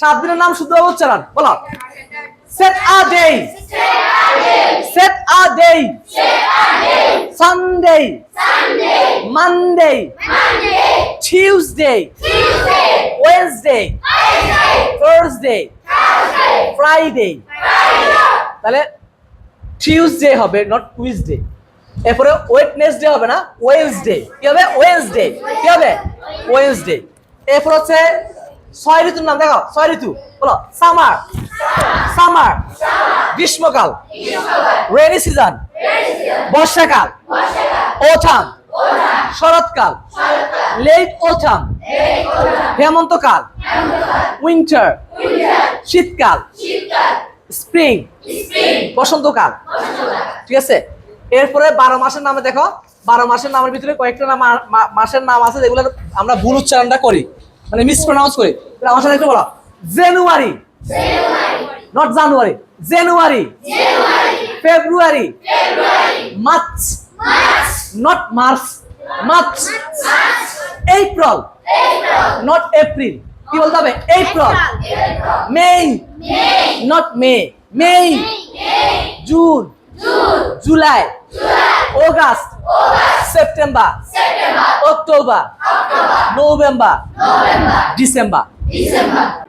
সাত দিনের নাম শুদ্ধ উচ্চারণ বলো। Set a day set a day Sunday Monday Tuesday Wednesday Thursday Friday তাহলে টিউসডে হবে নট টুইসডে এরপরে ওয়েটনেসডে হবে না ওয়েন্সডে কি হবে? ওয়েন্সডে কি হবে? ওয়েন্সডে এরপর হচ্ছে ছয় ঋতুর নাম দেখো ছয় ঋতু। বলো সামার সামার গ্রীষ্মকাল রেনি সিজন বর্ষাকাল ওঠাম শরৎকাল লেট ওঠাম হেমন্তকাল উইন্টার শীতকাল স্প্রিং বসন্তকাল। ঠিক আছে? এরপরে বারো মাসের নামে দেখো, বারো মাসের নামের ভিতরে কয়েকটা নাম মাসের নাম আছে যেগুলো আমরা ভুল উচ্চারণটা করি মানে মিসপ্রনাউন্স করি। তাহলে আমার সাথে একটু বলো। January. Not January January. February. March. Not March March. April. Not April. কি বলতে হবে? April. May not May May June. July. August. September. October. November. December. Isamba.